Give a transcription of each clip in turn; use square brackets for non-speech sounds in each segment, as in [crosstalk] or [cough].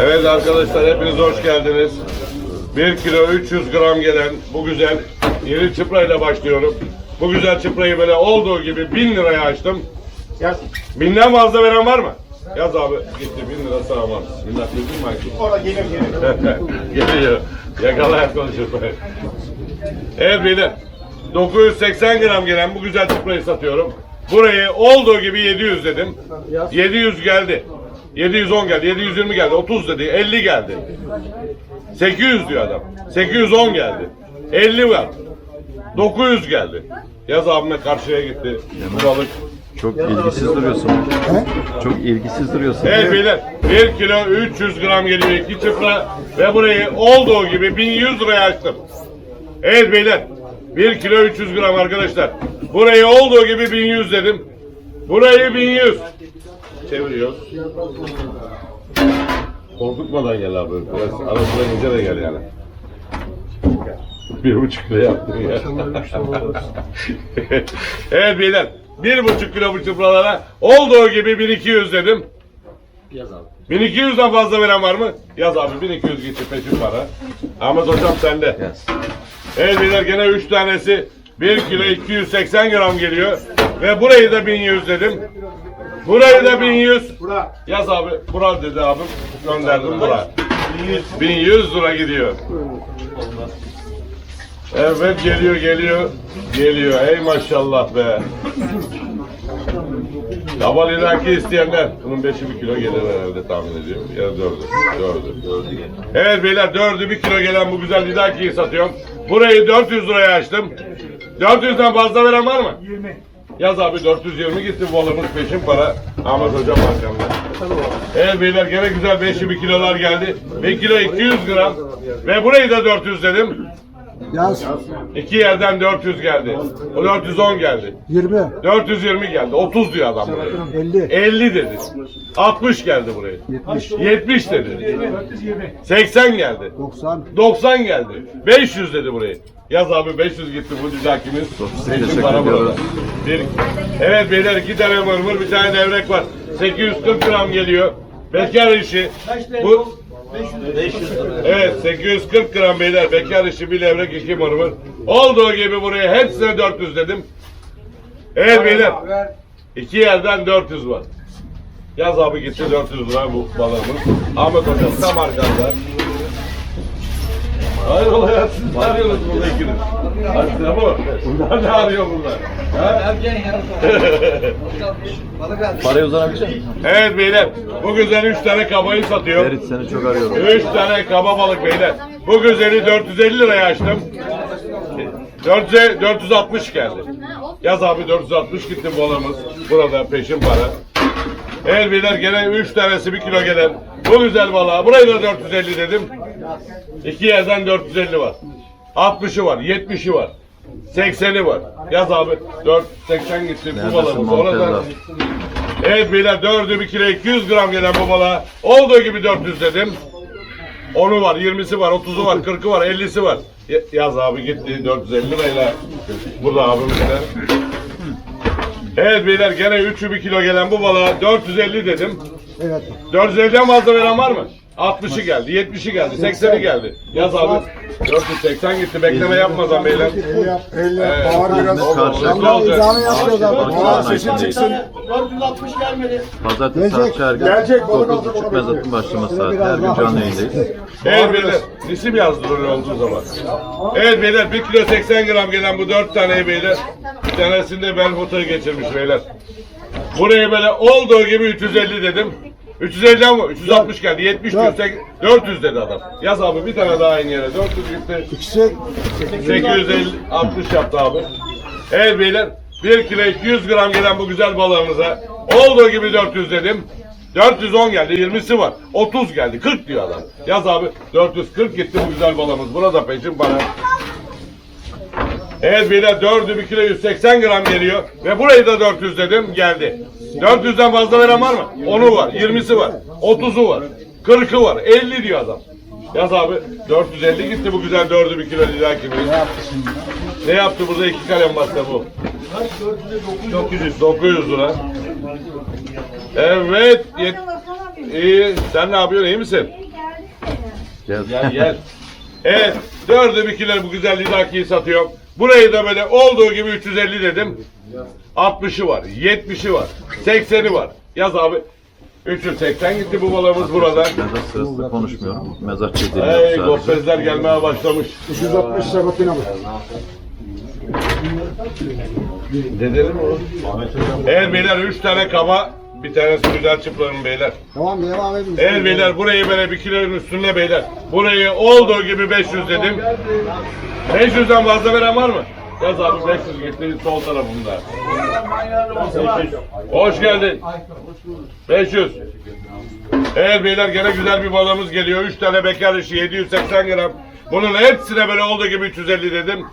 Evet arkadaşlar hepiniz hoş geldiniz. 1 kilo 300 gram gelen bu güzel iri çıprayla başlıyorum. Bu güzel çıprayı böyle olduğu gibi 1000 liraya açtım. Yaz. Binden fazla veren var mı? Yaz abi gitti 1000 lira sağlamaz. Millet bildin mi Aykut? Orada gelir gelir. [laughs] Geliyor. Yakalayan konuşur. Evet beyler. 980 gram gelen bu güzel çıprayı satıyorum. Burayı olduğu gibi 700 dedim. 700 geldi. 710 geldi, 720 geldi, 30 dedi, 50 geldi. 800 diyor adam. 810 geldi. 50 var. 900 geldi. Yaz abime karşıya gitti. Bu balık. Çok ilgisiz duruyorsun. Çok ilgisiz duruyorsun. Evet beyler 1 kilo 300 gram geliyor iki çıpra ve burayı olduğu gibi 1100 liraya açtım. Evet beyler 1 kilo 300 gram arkadaşlar. Burayı olduğu gibi 1100 dedim. Burayı 1100. Çeviriyoruz. Korkutmadan gel abi. Biraz arasına ince de gel yani. Bir buçuk kilo yaptın ya. [laughs] evet beyler. Bir buçuk kilo bu çıpralara olduğu gibi 1200 dedim. 1200'den fazla veren var mı? Yaz abi 1200 geçi peşin para. Ahmet hocam sende. Yes. Evet beyler gene 3 tanesi 1 kilo 280 gram geliyor. Ve burayı da 1100 dedim. Burayı da 1100. Bura. Yaz abi. Bura dedi abim. Gönderdim bura. 1100 lira gidiyor. Evet geliyor geliyor. Geliyor. Ey maşallah be. Kabal ilaki isteyenler. Bunun beşi bir kilo gelir herhalde tahmin ediyorum. Ya dördü. Dördü. dördü. Evet beyler dördü bir kilo gelen bu güzel lidakiyi satıyorum. Burayı 400 liraya açtım. 400'den fazla veren var mı? 20. Yaz abi 420 gitti bu balımız peşin para. Ahmet hocam arkamda. Evet beyler gene güzel 5'li bir kilolar geldi. 1 kilo 200 gram. Ve burayı da 400 dedim. Yaz İki yerden 400 geldi. O 410 geldi. 20, 420 geldi. 30 diyor adam buraya. 50, 50 dedi. 60 geldi buraya. 70, 70 dedi. 420. 80 geldi. 90, 90 geldi. 500 dedi burayı. Yaz abi 500 gitti bu teşekkür para burada. Bir, evet beyler iki tane mırmır bir tane devrek var. 840 gram geliyor. Bekar işi. Bu, 500 lira. evet 840 gram beyler bekar işi bir levrek iki mırmır. Olduğu gibi buraya hepsine 400 dedim. Evet beyler iki yerden 400 var. Yaz abi gitti 400 lira bu balığımız. Ahmet hocam tam arkanda. Hayır olay ya, siz ne arıyorsunuz burada ikiniz? Hadi bu. Bunlar ne arıyor bunlar? Ha? Paraya uzanabilecek misin? Evet beyler, bu güzel 3 tane kabayı satıyor. Ferit seni çok arıyorum. 3 tane kaba balık beyler. Bu güzeli 450 liraya açtım. 400, 460 geldi. Yaz abi 460 gitti balığımız. Burada peşin para. Evet beyler gene 3 tanesi 1 kilo gelen bu güzel balığa. Burayı da 450 dedim. İki yerden 450 var. 60'ı var, 70'i var. 80'i var. Yaz abi 4 80 gitti bu Neredesin balığımız. Orada Montella? Evet beyler 4'ü 1 kilo 200 gram gelen bu balığa olduğu gibi 400 dedim. 10'u var, 20'si var, 30'u var, 40'ı var, 50'si var. Ya- Yaz abi gitti 450 lirayla. Burada abimiz de. Evet beyler gene 3'ü 1 kilo gelen bu balığa 450 dedim. evet. 450'den fazla veren var mı? 60'ı geldi, 70'i geldi, 80'i geldi. Yaz abi. 480 gitti. Bekleme yapmadan beyler. 50 yap, 50 Evet. yap, bağır biraz. Karşı- Allah olacak. izahını yapıyoruz abi. Balık Bağır sahne sesi içindeyiz. çıksın. 460 gelmedi. Pazartesi Gelecek. saat çargı. Gelecek, balık 9.30 alacak, onu mezatın başlama saati. Her gün canlı yayındayız. Evet beyler. İsim yazdırılıyor olduğu zaman. Evet beyler 1 kilo 80 gram gelen bu 4 tane beyler. Bir tanesinde bel fıtığı geçirmiş beyler. Buraya böyle olduğu gibi 350 dedim. 350'den mi? 360 geldi. 70 diyor. sek- 400 dedi adam. Yaz abi bir tane daha aynı yere. 400 gitti. İkisi 850 60 yaptı abi. Evet beyler 1 kilo 200 gram gelen bu güzel balığımıza olduğu gibi 400 dedim. 410 geldi, 20'si var. 30 geldi, 40 diyor adam. Yaz abi 440 gitti bu güzel balığımız. Burada peşin para. Evet beyler 4'ü 1 kilo 180 gram geliyor. Ve burayı da 400 dedim geldi. 400'den fazla veren var mı? 10'u var, 20'si var, 30'u var, 40'ı var, 50 diyor adam. Yaz abi 450 gitti bu güzel 4'ü 1 kilo lidakimiz. Ne yaptı burada iki kalem bastı bu? 900. 900 lira. Evet. Yet, İyi. Sen ne yapıyorsun? İyi misin? Gel. Gel gel. Evet. Dördü bir kilo bu güzel lidakiyi satıyorum. Burayı da böyle olduğu gibi 350 dedim. 60'ı var, 70'i var, 80'i var. Yaz abi. 380 gitti bu balığımız burada. Mezar sırasında konuşmuyorum. Mezarçı Hey, dinliyorum sadece. gofrezler gelmeye başlamış. 260 sabatina bak. Dedelim oğlum. Evet beyler 3 tane kaba, bir tanesi güzel çıplarım beyler. Tamam devam edin. Evet beyler burayı böyle bir kilonun üstünde beyler. Burayı olduğu gibi 500 dedim. 500'den fazla veren var mı? Yaz abi 500 gitti sol tarafında. Hoş geldin. 500. Evet beyler gene güzel bir balığımız geliyor. 3 tane bekar işi 780 gram. Bunun hepsine böyle olduğu gibi 350 dedim.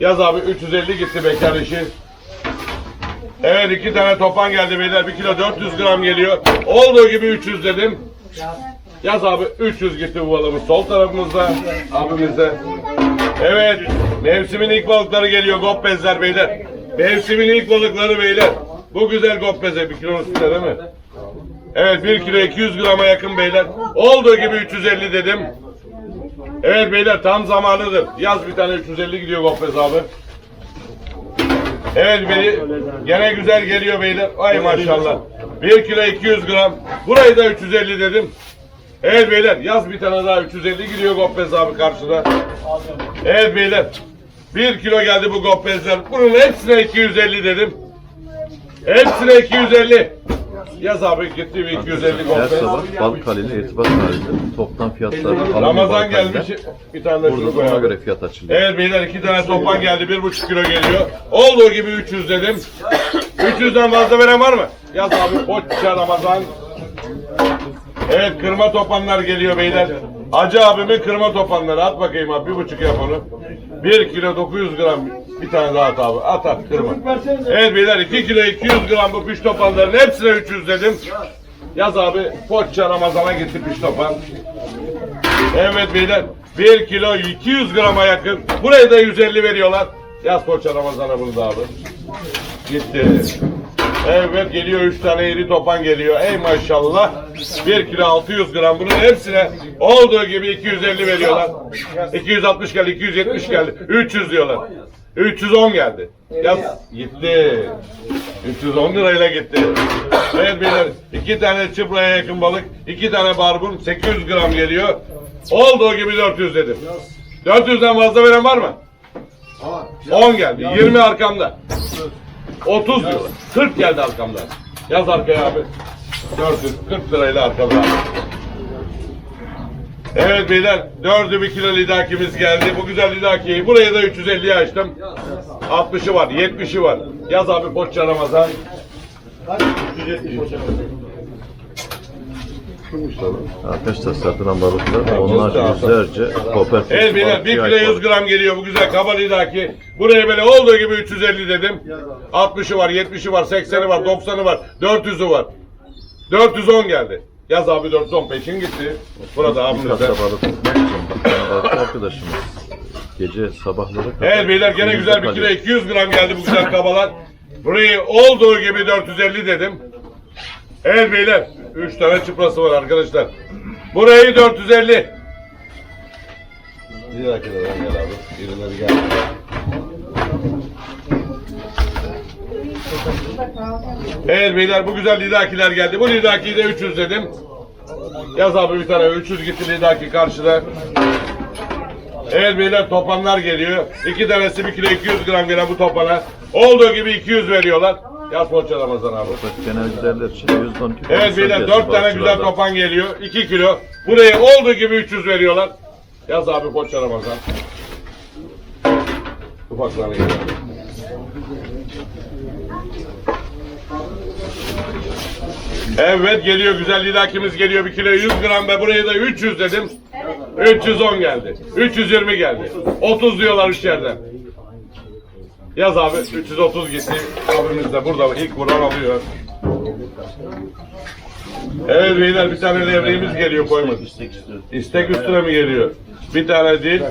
Yaz abi 350 gitti bekar işi. Evet iki tane topan geldi beyler. 1 kilo 400 gram geliyor. Olduğu gibi 300 dedim. Yaz abi 300 gitti bu balığımız sol tarafımızda abimizde. Evet mevsimin ilk balıkları geliyor goppezler beyler. Mevsimin ilk balıkları beyler. Bu güzel goppeze 1 kilo üstünde değil mi? Evet 1 kilo 200 grama yakın beyler. Olduğu gibi 350 dedim. Evet beyler tam zamanıdır. Yaz bir tane 350 gidiyor goppez abi. Evet beni gene güzel geliyor beyler. Ay maşallah. 1 kilo 200 gram. Burayı da 350 dedim. Evet beyler yaz bir tane daha 350 gidiyor Goppez abi karşıda. Evet beyler. 1 kilo geldi bu Goppezler. Bunun hepsine 250 dedim. Hepsine 250. Yaz abi gitti bir 250 Her Goppez. sabah balık haliyle irtibat halinde. Toptan fiyatları alınıyor Ramazan gelmiş. Bir tane de şunu Burada da ona koyalım. göre fiyat açılıyor. Evet beyler iki tane topan geldi. Bir buçuk kilo geliyor. Olduğu gibi 300 dedim. 300'den fazla veren var mı? Yaz abi. Koçça Ramazan. Evet kırma topanlar geliyor beyler. Hacı abimin kırma topanları. At bakayım abi. Bir buçuk yap onu. 1 kilo 900 gram. Bir tane daha at abi. At at kırma. Evet beyler 2 kilo 200 gram bu piş topanların hepsine 300 dedim. Yaz abi. Koçça Ramazan'a gitti piş topan. Evet beyler 1 kilo 200 grama yakın. Buraya da 150 veriyorlar. Yaz koça Ramazan'a bunu da abi. Gitti. Evet geliyor 3 tane iri topan geliyor. Ey maşallah. 1 kilo 600 gram. Bunun hepsine olduğu gibi 250 veriyorlar. 260 geldi, 270 geldi. 300 diyorlar. 310 geldi. Yaz gitti. 310 lirayla gitti. Evet beyler iki tane çıpraya yakın balık, iki tane barbun 800 gram geliyor. Olduğu gibi 400 dedim. 400'den fazla veren var mı? 10 geldi. 20 arkamda. 30 diyorlar. 40 geldi arkamda. Yaz arkaya abi. 440 lirayla arkamda. Evet beyler 4'ü bir kilo lidakimiz geldi. Bu güzel lidakiyi buraya da 350'ye açtım. 60'ı var, 70'i var. Yaz abi Koçça Ramazan. Arkadaşlar satılan balıklar onlarca yüzlerce kooperatif Evet beyler 1 balıkçı kilo 100 ait gram geliyor bu güzel kaba lidaki. Buraya böyle olduğu gibi 350 dedim. 60'ı var, 70'i var, 80'i var, 90'ı var, 400'ü var. 410 geldi. Yaz abi 410 peşin gitti. Burada Bir abimizde. kasa balık tutmak için bir tane balıkçı arkadaşımız gece sabahları kadar Evet beyler gene güzel bir kilo kalıyor. 200 gram geldi bu güzel kabalar. Burayı olduğu gibi 450 dedim. Evet beyler 3 tane çıprası var arkadaşlar. Burayı 450. Bir dakika da ben gel abi. Birileri gel. Evet beyler bu güzel lidakiler geldi. Bu lidakiyi de 300 dedim. Yaz abi bir tane 300 gitti lidaki karşıda. Evet beyler topanlar geliyor. İki tanesi 1 kilo 200 gram gelen bu topana. Olduğu gibi 200 veriyorlar. Yaz Koçça Ramazan abi. Genel giderler için 112 Evet beyler 4 tane güzel topan geliyor. 2 kilo. Buraya olduğu gibi 300 veriyorlar. Yaz abi Koçça Ramazan. Ufaklarına geliyor. Evet geliyor güzel lidakimiz geliyor 1 kilo 100 gram ve buraya da 300 dedim. 310 geldi. 320 geldi. 30 diyorlar içeriden. Yaz abi 330 gitti. Abimiz de burada ilk vuran alıyor. Evet beyler bir tane levreğimiz geliyor koymadı. İstek üstüne mi geliyor? Bir tane değil.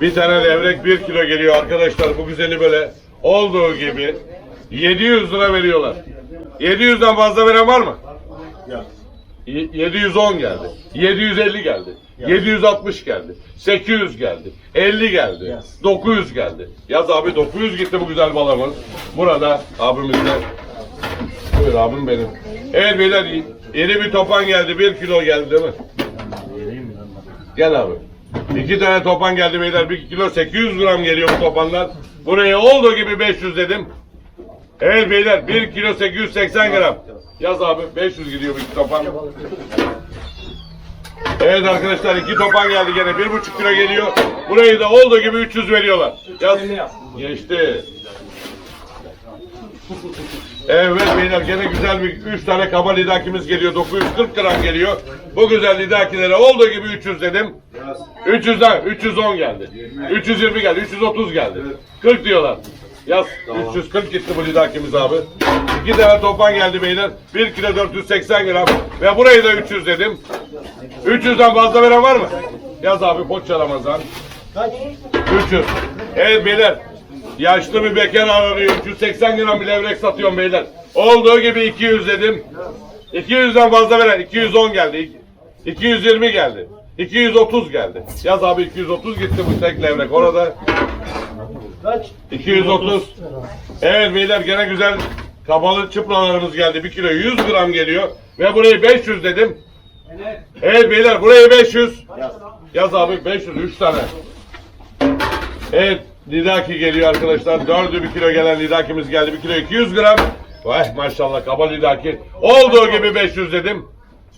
Bir tane levrek 1 kilo geliyor arkadaşlar. Bu güzeli böyle olduğu gibi 700 lira veriyorlar. 700'den fazla veren var mı? Y- 710 geldi. 750 geldi. 760 geldi. 800 geldi. 50 geldi. 900 geldi. Yaz abi 900 gitti bu güzel balığımız. Burada abimizde. Buyur abim benim. Evet beyler yeni bir topan geldi. 1 kilo geldi değil mi? Gel abi. İki tane topan geldi beyler. 1 kilo 800 gram geliyor bu topanlar. Buraya olduğu gibi 500 dedim. Evet beyler 1 kilo 880 gram. Yaz abi 500 gidiyor iki topan. Evet arkadaşlar iki topan geldi gene 1,5 kilo geliyor. Burayı da olduğu gibi 300 veriyorlar. Yaz. Geçti. Evet beyler gene güzel bir 3 tane kaba lidakimiz geliyor. 940 gram geliyor. Bu güzel lidakilere olduğu gibi 300 dedim. 300'den 310 geldi. 320 geldi. 330 geldi. 40 diyorlar. Yaz. 340 gitti bu lidakimiz abi. İki tane topan geldi beyler. 1 kilo 480 gram. Ve burayı da 300 dedim. 300'den fazla veren var mı? Yaz abi Poçça Ramazan. 300. Evet beyler. Yaşlı bir bekar aranıyor. 380 gram bir levrek satıyorum beyler. Olduğu gibi 200 dedim. 200'den fazla veren 210 geldi. 220 geldi. 230 geldi. Yaz abi 230 gitti bu tek levrek orada. 230. Evet beyler gene güzel kabalı çıpralarımız geldi. 1 kilo 100 gram geliyor. Ve burayı 500 dedim. Evet beyler burayı 500. Yaz abi 500 3 tane. Evet Lidaki geliyor arkadaşlar. 4'ü 1 kilo gelen Lidakimiz geldi. 1 kilo 200 gram. Vay maşallah kaba Lidaki. Olduğu gibi 500 dedim.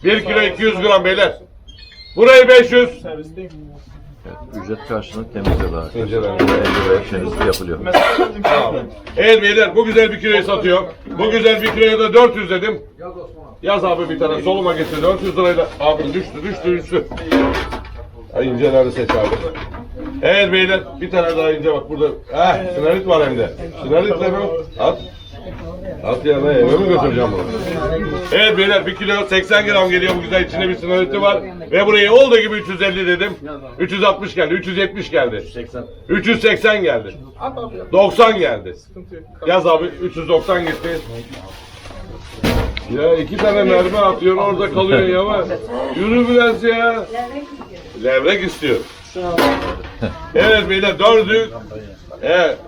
1 kilo 200 gram beyler. Burayı 500. Evet, ücret karşılığında temizliyorlar. 50 liraya temizlik yapılıyor. Evet beyler bu güzel bir kiloyu satıyor. Bu güzel bir kiloya da 400 dedim. Yaz abi bir tane soluma getir 400 lirayla. Abi düştü düştü düştü. Ay inceleri seç abi. Evet beyler bir tane daha ince bak burada. Heh sinarit var hem de. Sinaritle mi? At. At ya ben eve mi götüreceğim bunu? Evet beyler 1 kilo 80 gram geliyor bu güzel içinde bir sinariti var. Ve buraya olduğu gibi 350 dedim. 360 geldi, 370 geldi. 380 geldi. 90 geldi. Yaz abi 390 gitti. Ya iki tane mermi atıyor orada kalıyor ya. Yürü biraz ya. Levrek istiyor. Evet beyler dördü. Evet.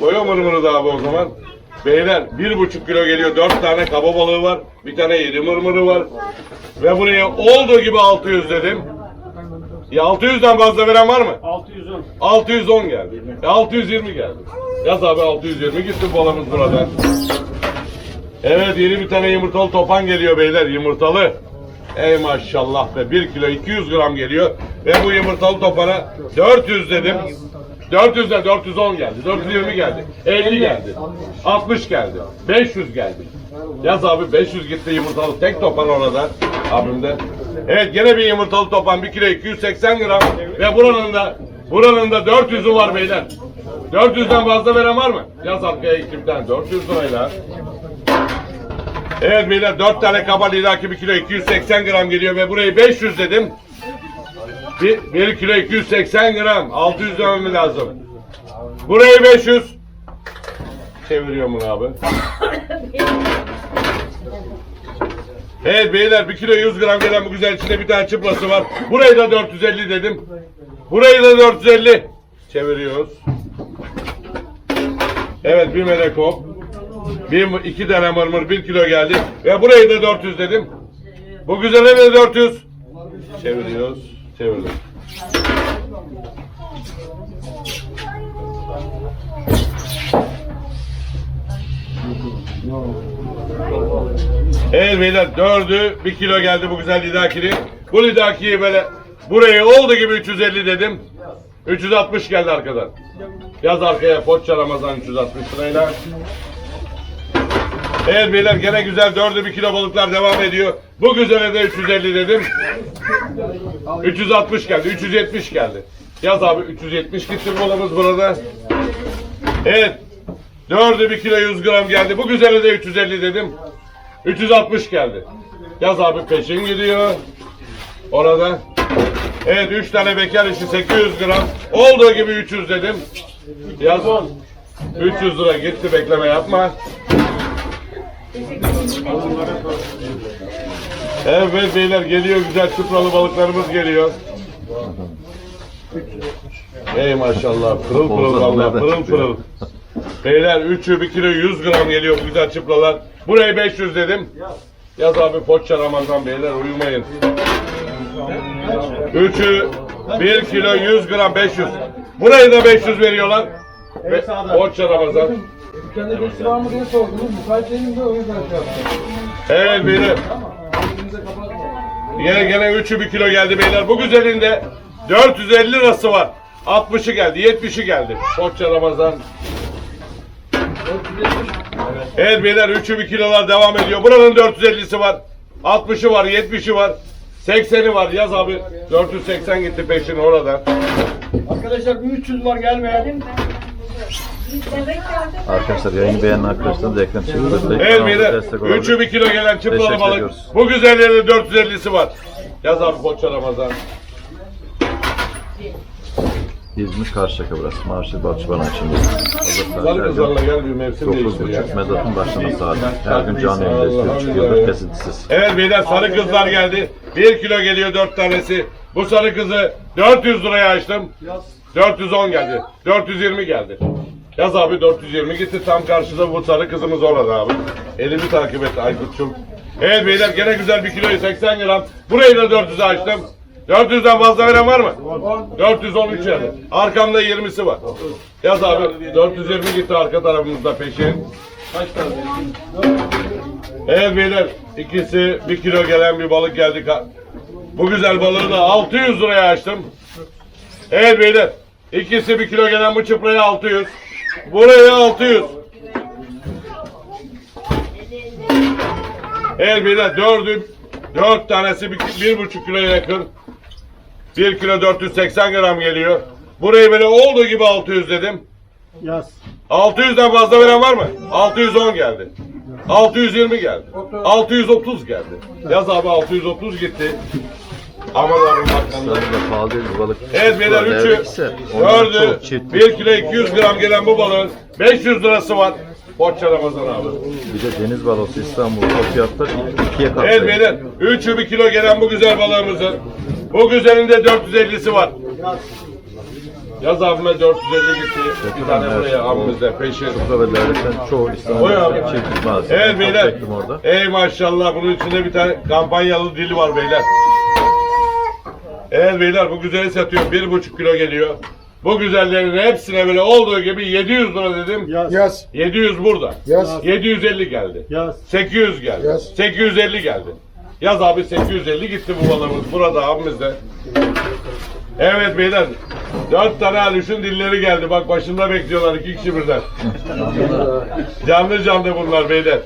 Koyuyor mırmırı da abi o zaman. Beyler bir buçuk kilo geliyor. Dört tane kaba balığı var. Bir tane yedi mırmırı var. Ve buraya olduğu gibi 600 dedim. Ya 600'den fazla veren var mı? 610. 610 geldi. E, 620 geldi. Yaz abi 620 gitti balımız burada. Evet yeni bir tane yumurtalı topan geliyor beyler yumurtalı. Ey maşallah be 1 kilo 200 gram geliyor. Ve bu yumurtalı topana 400 dedim. 400'den 410 geldi. 420 geldi. 50 geldi. 60 geldi. 500 geldi. Yaz abi 500 gitti yumurtalı tek topan orada abimde. Evet gene bir yumurtalı topan 1 kilo 280 gram ve buranın da buranın da 400'ü var beyler. 400'den fazla veren var mı? Yaz arkaya tane 400 lirayla. Evet beyler 4 tane kaba lidaki 1 kilo 280 gram geliyor ve burayı 500 dedim. 1, 1 kilo 280 gram 600 demem lazım. Burayı 500. Çeviriyorum bunu abi. Evet beyler 1 kilo 100 gram gelen bu güzel içinde bir tane çıplası var. Burayı da 450 dedim. Burayı da 450. Çeviriyoruz. Evet bir melek hop. Bir, iki tane mırmır bir kilo geldi. Ve burayı da 400 dedim. Bu güzele de 400. Çeviriyoruz. Çevirdim. Evet beyler dördü bir kilo geldi bu güzel lidakili. Bu lidakiyi böyle buraya oldu gibi 350 dedim. 360 geldi arkadan. Yaz arkaya Foça Ramazan 360 lirayla. Evet beyler gene güzel dördü bir kilo balıklar devam ediyor. Bu güzele de 350 dedim. 360 geldi, 370 geldi. Yaz abi 370 gitti balımız burada. Evet. Dördü bir kilo 100 gram geldi. Bu güzele de 350 dedim. 360 geldi. Yaz abi peşin gidiyor. Orada. Evet 3 tane bekar işi 800 gram. Olduğu gibi 300 dedim. Yaz. 300 lira gitti bekleme yapma. Evet beyler geliyor güzel çupralı balıklarımız geliyor. Ey maşallah pırıl pırıl nereden pırıl pırıl. Beyler 3'ü 1 kilo 100 gram geliyor bu güzel çıpralar. Buraya 500 dedim. Yaz abi poğaça Ramazan beyler uyumayın. 3'ü 1 kilo 100 gram 500. Burayı da 500 veriyorlar. Ve poğaça Ramazan. Dükkanda birisi var mı diye sordunuz. Müsait değilim de o yüzden şey yaptım. Evet beyler. Yine gene 3'ü 1 kilo geldi beyler. Bu güzelinde 450 lirası var. 60'ı geldi, 70'i geldi. Poğaça Ramazan. Evet beyler 3'ü 1 kilolar devam ediyor. Buranın 450'si var. 60'ı var, 70'i var. 80'i var. Yaz abi. 480 gitti peşin oradan. Arkadaşlar bir 300 var gelmeyen. Arkadaşlar yayını beğenen arkadaşlar da ekran çiftleri Evet beyler. 3'ü 1 kilo gelen çıplalı Teşekkür balık. ediyoruz. Bu güzelliğinde 450'si var. Yaz abi Poğaça Ramazan. İzmir Karşıyaka burası. Marşi Bahçıvan içinde. Sarı Hazır kızlarla gel bir mevsim değiştir ya. 9.30 Medat'ın başlama saati. Her gün canlı yayında izliyoruz. Çıkıyoruz kesintisiz. Evet beyler sarı kızlar geldi. 1 kilo geliyor 4 tanesi. Bu sarı kızı 400 liraya açtım. 410 geldi. 420 geldi. Yaz abi 420 gitti tam karşıda bu sarı kızımız orada abi. Elimi takip et Aykut'cum. Evet beyler gene güzel bir kiloyu 80 gram. Burayı da 400'e açtım. 400'den fazla veren var mı? 413 yani. Arkamda 20'si var. Yaz abi 420 gitti arka tarafımızda peşin. Kaç tane? Evet beyler ikisi bir kilo gelen bir balık geldi. Bu güzel balığı da 600 liraya açtım. Evet beyler ikisi bir kilo gelen bu çıpraya 600. Buraya 600. Evet beyler dördü dört tanesi bir, bir buçuk kiloya yakın. 1 kilo 480 gram geliyor. Burayı böyle olduğu gibi 600 dedim. Yaz. 600'den fazla veren var mı? 610 geldi. 620 geldi. 630 geldi. Yaz abi 630 gitti. Bakanlar. da pahalı değil bu balık. Evet beyler Burada 3'ü, ise onlar 4'ü, çok çift. 1 kilo 200 gram gelen bu balığın 500 lirası var. Poğaça Ramazan abi. Bir de deniz balosu İstanbul'da fiyatlar ikiye katlıyor. Evet beyler 3'ü 1 kilo gelen bu güzel balığımızın. Bu güzelin de 450'si var. Yaz abime 450 gitti. Bir tane buraya abimizde peşin. Çupra ve devletten çoğu. İstanbul'da çift. Evet beyler. Ey maşallah bunun içinde bir tane kampanyalı dili var beyler. Evet beyler bu güzeli satıyorum. Bir buçuk kilo geliyor. Bu güzellerin hepsine böyle olduğu gibi 700 lira dedim. Yaz. Yaz. 700 burada. Yaz. 750 geldi. Yaz. 800 geldi. Yaz. 850 geldi. Yaz abi 850 gitti bu balığımız. Burada abimizde. Evet beyler. Dört tane alüşün dilleri geldi. Bak başında bekliyorlar iki kişi birden. canlı canlı bunlar beyler.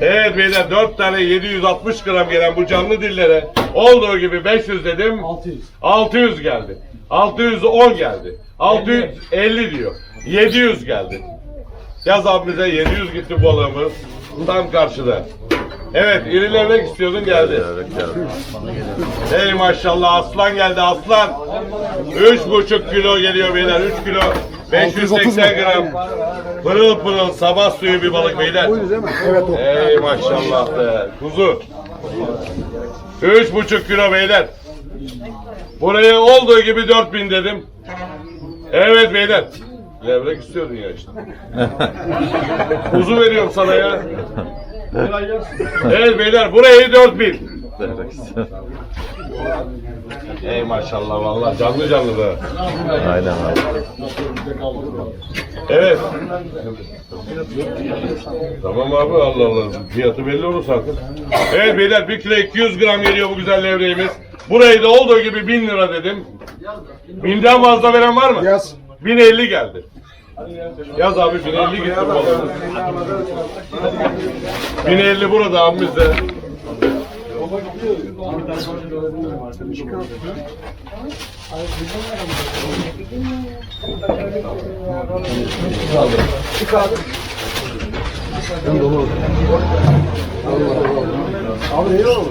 Evet beyler 4 tane 760 gram gelen bu canlı dillere olduğu gibi 500 dedim. 600. 600 geldi. 610 geldi. 650 diyor. 700 geldi. Yaz abimize 700 gitti balığımız. Tam karşıda. Evet irilemek istiyordun geldi. Evet, geldi. Ey maşallah aslan geldi aslan. Üç buçuk kilo geliyor beyler. Üç kilo. 580 gram. Pırıl pırıl sabah suyu bir balık beyler. Değil mi? Evet o. Ey maşallah be. Kuzu. Üç buçuk kilo beyler. Buraya olduğu gibi 4000 dedim. Evet beyler. Levrek istiyordun ya işte. [laughs] Kuzu veriyorum sana ya. Evet beyler burayı 4000. Ey maşallah vallahi canlı canlı da. Aynen abi. Evet. Tamam abi Allah Allah. Fiyatı belli olur zaten. Evet beyler 1 kilo 200 gram geliyor bu güzel levreğimiz. Burayı da olduğu gibi 1000 lira dedim. 1000'den fazla veren var mı? Yaz. 1050 geldi. Yaz abi 1050 gitti bu balığımız. 1050 burada abimizde. Abi ne olur?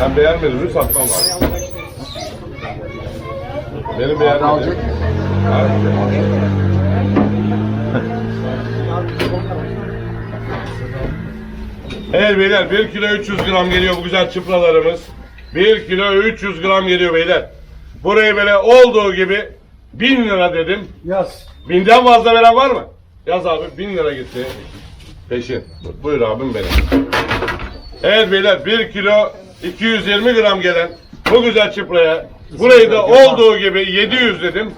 Ben beğenmedim mi satmam lazım. Benim beğenmedim. alacak. [laughs] Evet beyler 1 kilo 300 gram geliyor bu güzel çıpralarımız. 1 kilo 300 gram geliyor beyler. Burayı böyle olduğu gibi 1000 lira dedim. Yaz. Binden fazla veren var mı? Yaz abi 1000 lira gitti. Peşin. Buyur abim benim. Evet beyler 1 kilo 220 gram gelen bu güzel çıpraya burayı da olduğu gibi 700 dedim.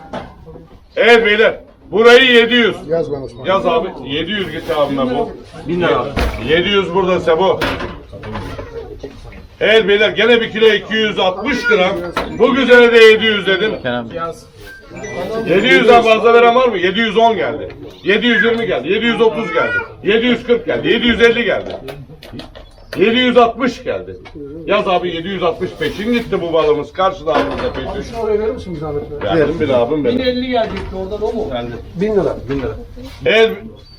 Evet beyler burayı 700. Yaz ben Osman. Yaz abi 700 gitti abime bu. 1000 lira. 700 burada Sebo. Evet beyler gene bir kilo 260 gram. Bu güzele de 700 dedim. 700'den fazla veren var mı? 710 geldi. 720 geldi. 730 geldi. 740 geldi. 750 geldi. 760 geldi. Yaz abi 760 peşin gitti bu balımız. Karşıda abimizde peşin. Şunu oraya verir misin bir zahmet? Verdim bir abim benim. 1050 gelecekti oradan o mu? Bin lira. Bin lira. El,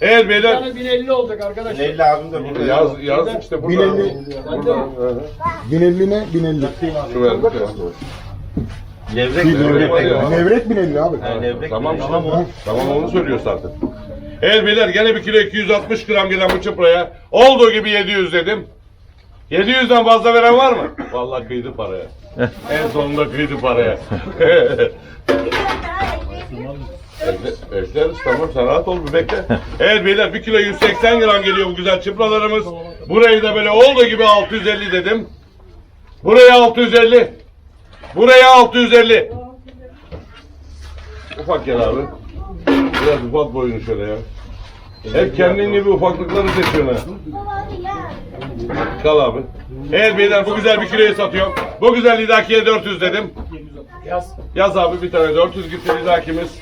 el beyler. Yani 1050 olacak arkadaşlar. Yaz, yaz işte Bin burada. elli. Bin elli ne? Bin elli. Şu verdik ya. Levrek Bin elli. Levrek bin elli abi. Tamam tamam Tamam onu söylüyor zaten. El beyler gene bir kilo 260 gram gelen bu çıpraya. Olduğu gibi 700 dedim. 700'den fazla veren var mı? Vallahi kıydı paraya. en sonunda kıydı paraya. Ekle- Ekleriz tamam sen rahat ol bir bekle. Evet beyler 1 kilo 180 gram geliyor bu güzel çıpralarımız. Burayı da böyle olduğu gibi 650 dedim. Buraya 650. Buraya 650. Ufak gel abi. Biraz ufak boyunu şöyle ya. Hep kendin gibi ufaklıkları seçiyorsun ha. Kal abi. Evet beyler bu güzel bir kiloyu satıyorum. Bu güzel lidakiye 400 dedim. Yaz. Yaz abi bir tane 400 gitti lidakimiz.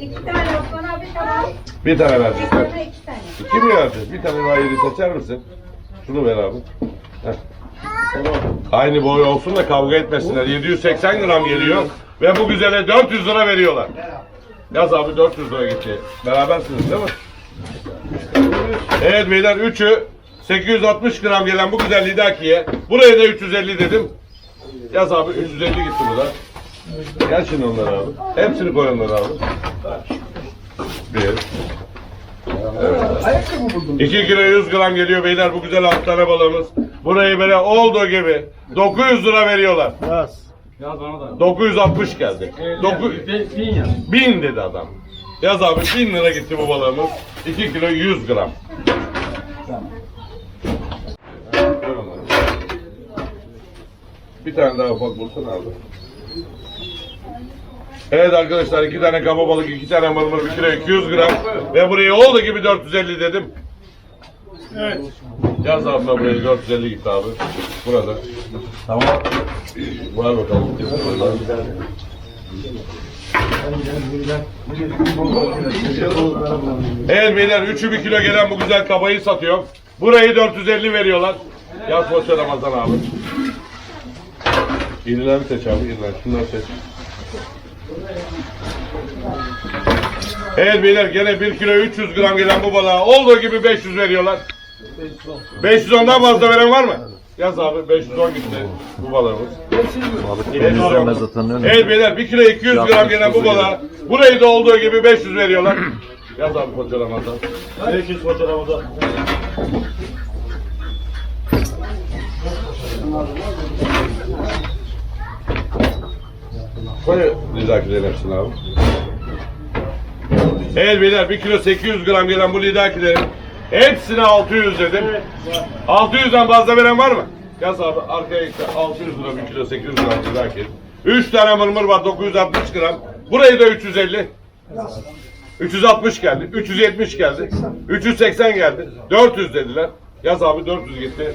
İki tane Osman abi tamam. Bir tane vereceğiz. Sonra iki tane. İki mi? Bir tane daha yedi seçer misin? Şunu ver abi. Heh. Aynı boy olsun da kavga etmesinler. 780 gram geliyor ve bu güzele 400 lira veriyorlar. Yaz abi 400 lira gitti. Berabersiniz değil mi? Evet beyler 3'ü 860 gram gelen bu güzel lidakiye. Buraya da 350 dedim. Yaz abi 350 gitti bu da. Gel şimdi onları abi. Hepsini koy onları abi. Bir. 2 kilo 100 gram geliyor beyler bu güzel alt tane balığımız. Burayı böyle olduğu gibi 900 lira veriyorlar. Yaz. 960 geldi. Doku, Bin yaz. 1000 dedi adam. Yaz abi 1000 lira gitti bu balığımız. 2 kilo 100 gram. Bir tane daha ufak bulsana abi. Evet arkadaşlar iki tane kaba balık, iki tane mırmır, bir kilo 200 gram. Ve buraya olduğu gibi 450 dedim. Evet. Yaz abi buraya 450 gitti abi. Burada. Tamam. Var bakalım. Evet beyler 3'ü 1 kilo gelen bu güzel kabayı satıyor. Burayı 450 veriyorlar. Yaz boşa Ramazan abi. İrileri seç abi, iriler. Şunları seç. Evet beyler gene 1 kilo 300 gram gelen bu balığa olduğu gibi 500 veriyorlar. 510'dan fazla veren var mı? Yaz abi 510 gitti bu balığımız. Balık temizlenmez zaten öyle. Evet beyler 1 kilo 200 gram gelen bu balığa burayı da olduğu gibi 500 veriyorlar. Yaz abi koca Ramazan. 500 koca Ramazan. Koy lidakilerin hepsini abi. Evet beyler 1 kilo 800 gram gelen bu lidakilerin hepsine 600 dedim. 600'den fazla veren var mı? Yaz abi arkaya gitti 600 lira 1 kilo 800 gram lidaki. 3 tane mırmır var 960 gram. Burayı da 350. 360 geldi, 370 geldi, 380 geldi, 400 dediler. Yaz abi 400 gitti.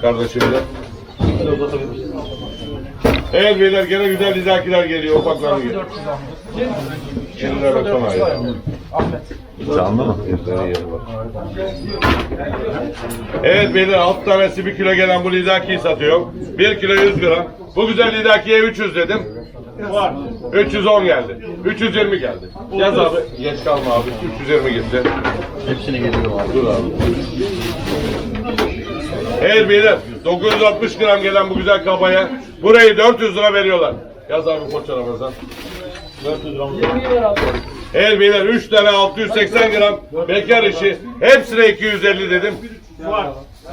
Kardeşimle. Evet beyler gene güzel lidakiler geliyor ufaklar geliyor. Şimdi baksana ya. Canlı mı? Evet beyler alt tanesi 1 kilo gelen bu lidakiyi satıyor. 1 kilo 100 gram. Bu güzel lidakiye 300 dedim. Var. 310 geldi. 320 geldi. Yaz abi. Geç kalma abi. 320 gitti. Hepsini geliyorum abi. Dur abi. Evet beyler 960 gram gelen bu güzel kabaya burayı 400 lira veriyorlar. Yaz abi koç Ramazan. 400 gram. 20 ver abi. Eğer beyler 3 tane 680 gram bekar işi hepsine 250 dedim.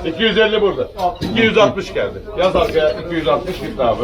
250 burada. 260 geldi. Yaz arkaya 260 gitti abi.